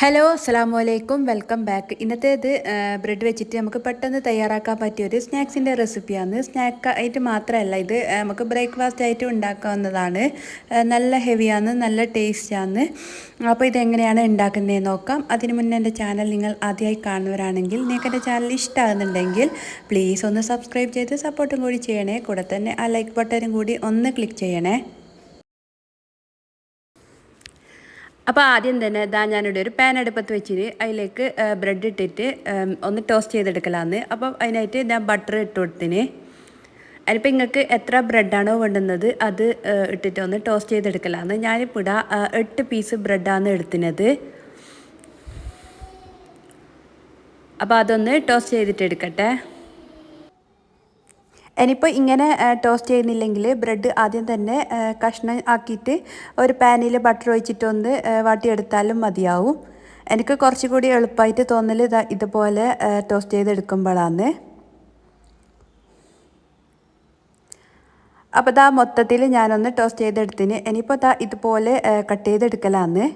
Hello അസ്സാം വലൈക്കും welcome back ഇന്നത്തേത് bread വെച്ചിട്ട് നമുക്ക് പെട്ടെന്ന് തയ്യാറാക്കാൻ പറ്റിയ ഒരു സ്നാക്സിന്റെ റെസിപ്പിയാണ് സ്നാക്ക് ആയിട്ട് മാത്രമല്ല ഇത് നമുക്ക് ബ്രേക്ക്ഫാസ്റ്റ് ആയിട്ട് ഉണ്ടാക്കാവുന്നതാണ്. നല്ല ഹെവിയാണ് നല്ല ടേസ്റ്റാണ് അപ്പോൾ ഇതെങ്ങനെയാണ് ഉണ്ടാക്കുന്നതെന്ന് നോക്കാം. അതിന് മുന്നേ എന്റെ ചാനൽ നിങ്ങൾ ആദ്യമായി കാണുന്നവരാണെങ്കിൽ നിങ്ങൾക്ക് എന്റെ ചാനൽ ഇഷ്ടമാകുന്നുണ്ടെങ്കിൽ പ്ലീസ് ഒന്ന് സബ്സ്ക്രൈബ് ചെയ്ത് സപ്പോർട്ടും കൂടി ചെയ്യണേ. കൂടെ തന്നെ ആ ലൈക്ക് ബട്ടനും കൂടി ഒന്ന് ക്ലിക്ക് ചെയ്യണേ. അപ്പോൾ ആദ്യം തന്നെ ഇതാ ഞാനിവിടെ ഒരു പാൻ അടുപ്പത്ത് വെച്ചിട്ട് അതിലേക്ക് ബ്രെഡ് ഇട്ടിട്ട് ഒന്ന് ടോസ്റ്റ് ചെയ്തെടുക്കലാന്ന്. അപ്പോൾ അതിനായിട്ട് ഞാൻ ബട്ടർ ഇട്ട് കൊടുത്തിന്. അതിനിപ്പോൾ നിങ്ങൾക്ക് എത്ര ബ്രെഡാണോ വേണ്ടുന്നത് അത് ഇട്ടിട്ട് ഒന്ന് ടോസ്റ്റ് ചെയ്തെടുക്കലാന്ന്. ഞാനിപ്പോൾ ഇടാ എട്ട് പീസ് ബ്രെഡാണ് എടുത്തിനത്. അപ്പോൾ അതൊന്ന് ടോസ്റ്റ് ചെയ്തിട്ട് എടുക്കട്ടെ ഇനിയിപ്പോൾ ഇങ്ങനെ ടോസ്റ്റ് ചെയ്യുന്നില്ലെങ്കിൽ ബ്രെഡ് ആദ്യം തന്നെ കഷ്ണം ആക്കിയിട്ട് ഒരു പാനിൽ ബട്ടർ ഒഴിച്ചിട്ടൊന്ന് വാട്ടിയെടുത്താലും മതിയാവും. എനിക്ക് കുറച്ചുകൂടി എളുപ്പമായിട്ട് തോന്നൽ ഇതാ ഇതുപോലെ ടോസ്റ്റ് ചെയ്തെടുക്കുമ്പോഴാണ് അപ്പോൾ ഇതാ മൊത്തത്തിൽ ഞാനൊന്ന് ടോസ്റ്റ് ചെയ്തെടുത്തിന്. ഇനിയിപ്പോൾ ഇതാ ഇതുപോലെ കട്ട് ചെയ്തെടുക്കലാന്ന്.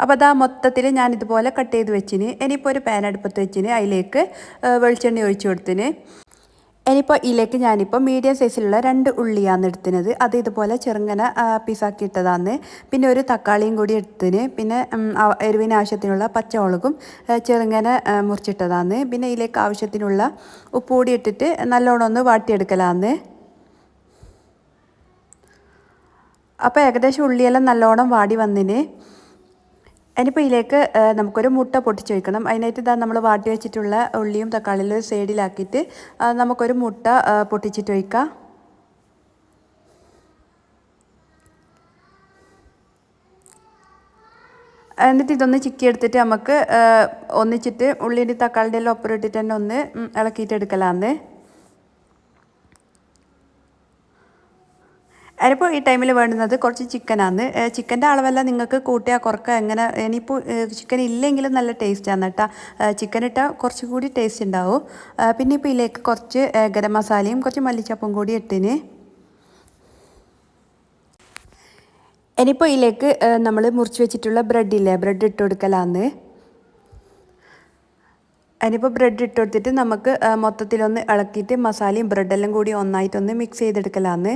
അപ്പോൾ അതാ മൊത്തത്തിൽ ഞാൻ ഇതുപോലെ കട്ട് ചെയ്ത് വെച്ചിന്. ഇനിയിപ്പോൾ ഒരു പാൻ അടുപ്പത്ത് വെച്ചിന്. അതിലേക്ക് വെളിച്ചെണ്ണ ഒഴിച്ചു കൊടുത്തിന്. ഇനിയിപ്പോൾ ഇതിലേക്ക് ഞാനിപ്പോൾ മീഡിയം സൈസിലുള്ള രണ്ട് ഉള്ളിയാണ് എടുത്തിനത്. അത് ഇതുപോലെ ചെറുങ്ങനെ പീസാക്കി ഇട്ടതാണ്. പിന്നെ ഒരു തക്കാളിയും കൂടി എടുത്തിന്. പിന്നെ എരുവിന് ആവശ്യത്തിനുള്ള പച്ചമുളകും ചെറുങ്ങനെ മുറിച്ചിട്ടതാന്ന് പിന്നെ ഇതിലേക്ക് ആവശ്യത്തിനുള്ള ഉപ്പ് കൂടി ഇട്ടിട്ട് നല്ലോണം ഒന്ന് വാട്ടിയെടുക്കലാന്ന് അപ്പോൾ ഏകദേശം ഉള്ളിയെല്ലാം നല്ലോണം വാടി വന്നിന്. ഇനിയിപ്പോൾ ഇതിലേക്ക് നമുക്കൊരു മുട്ട പൊട്ടിച്ച് വയ്ക്കണം അതിനായിട്ട് ഇതാ നമ്മൾ വാട്ടി വെച്ചിട്ടുള്ള ഉള്ളിയും തക്കാളിയും ഒരു സൈഡിലാക്കിയിട്ട് നമുക്കൊരു മുട്ട പൊട്ടിച്ചിട്ട് വയ്ക്കാം എന്നിട്ട് ഇതൊന്ന് ചിക്കി എടുത്തിട്ട് നമുക്ക് ഒന്നിച്ചിട്ട് ഉള്ളിന്റെ തക്കാളിന്റെ എല്ലാം ഒപ്പം ഇട്ടിട്ട് തന്നെ ഒന്ന് ഇളക്കിയിട്ട് എടുക്കലാന്ന്. അതിനിപ്പോൾ ഈ ടൈമിൽ വേണ്ടുന്നത് കുറച്ച് ചിക്കനാണ് ചിക്കന്റെ അളവെല്ലാം നിങ്ങൾക്ക് കൂട്ടിയാൽ കുറക്കുക എങ്ങനെ ഇനിയിപ്പോൾ ചിക്കൻ ഇല്ലെങ്കിലും നല്ല ടേസ്റ്റാണ് കേട്ടോ ചിക്കൻ ഇട്ടാൽ കുറച്ചുകൂടി ടേസ്റ്റ് ഉണ്ടാവും പിന്നെ ഇപ്പോൾ ഇതിലേക്ക് കുറച്ച് ഗരം മസാലയും കുറച്ച് മല്ലിച്ചപ്പും കൂടി ഇട്ടിന്. ഇനിയിപ്പോൾ ഇതിലേക്ക് നമ്മൾ മുറിച്ച് വെച്ചിട്ടുള്ള ബ്രെഡില്ലേ ബ്രെഡ് ഇട്ട് കൊടുക്കലാന്ന്. അതിനിപ്പോൾ ബ്രെഡ് ഇട്ട് കൊടുത്തിട്ട് നമുക്ക് മൊത്തത്തിലൊന്ന് ഇളക്കിയിട്ട് മസാലയും ബ്രെഡെല്ലാം കൂടി ഒന്നായിട്ടൊന്ന് മിക്സ് ചെയ്തെടുക്കലാന്ന്.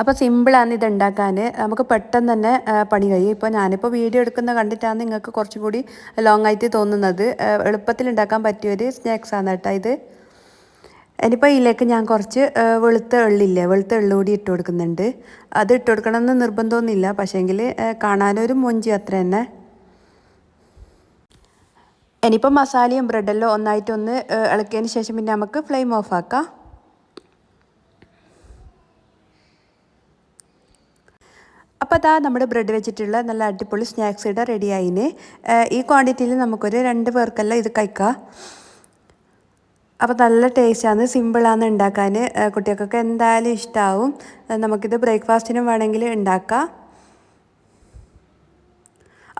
അപ്പോൾ സിമ്പിളാണ് ഇത് ഉണ്ടാക്കാൻ നമുക്ക് പെട്ടെന്ന് തന്നെ പണി കഴിയും. ഇപ്പോൾ ഞാനിപ്പോൾ വീഡിയോ എടുക്കുന്ന കണ്ടിട്ടാണ് നിങ്ങൾക്ക് കുറച്ചും കൂടി ലോങ് ആയിട്ട് തോന്നുന്നത്. എളുപ്പത്തിൽ ഉണ്ടാക്കാൻ പറ്റിയൊരു സ്നാക്സ് ആണ് കേട്ടോ ഇത്. ഇനിയിപ്പോൾ ഇതിലേക്ക് ഞാൻ കുറച്ച് വെളുത്ത എള്ളില്ലേ വെളുത്ത എള്ളു കൂടി ഇട്ട് കൊടുക്കുന്നുണ്ട്. അത് ഇട്ട് കൊടുക്കണമെന്ന് നിർബന്ധമൊന്നുമില്ല. പക്ഷേങ്കിൽ കാണാനൊരു മൊഞ്ചി അത്ര തന്നെ. ഇനിയിപ്പോൾ മസാലയും ബ്രെഡെല്ലാം ഒന്നായിട്ടൊന്ന് ഇളക്കിയതിന് ശേഷം പിന്നെ നമുക്ക് ഫ്ലെയിം ഓഫ് ആക്കാം. അപ്പോൾ അതാ നമ്മുടെ ബ്രെഡ് വെച്ചിട്ടുള്ള നല്ല അടിപൊളി സ്നാക്സ് ഇവിടെ റെഡി ആയിന് ഈ ക്വാണ്ടിറ്റിയിൽ നമുക്കൊരു രണ്ട് പേർക്കെല്ലാം ഇത് കഴിക്കാം? അപ്പോൾ നല്ല ടേസ്റ്റാണ് സിമ്പിളാണ് ഉണ്ടാക്കാൻ കുട്ടികൾക്കൊക്കെ എന്തായാലും ഇഷ്ടമാവും നമുക്കിത് ബ്രേക്ക്ഫാസ്റ്റിനും വേണമെങ്കിൽ ഉണ്ടാക്കാം.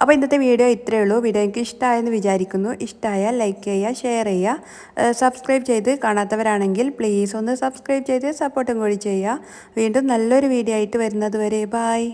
അപ്പോൾ ഇന്നത്തെ വീഡിയോ ഇത്രയേ ഉള്ളൂ. വീഡിയോ എനിക്ക് ഇഷ്ടമായെന്ന് വിചാരിക്കുന്നു. ഇഷ്ടമായാൽ ലൈക്ക് ചെയ്യുക ഷെയർ ചെയ്യുക. സബ്സ്ക്രൈബ് ചെയ്ത് കാണാത്തവരാണെങ്കിൽ പ്ലീസ് ഒന്ന് സബ്സ്ക്രൈബ് ചെയ്ത് സപ്പോർട്ടും കൂടി ചെയ്യുക. വീണ്ടും നല്ലൊരു വീഡിയോ ആയിട്ട് വരുന്നത് വരെ ബായ്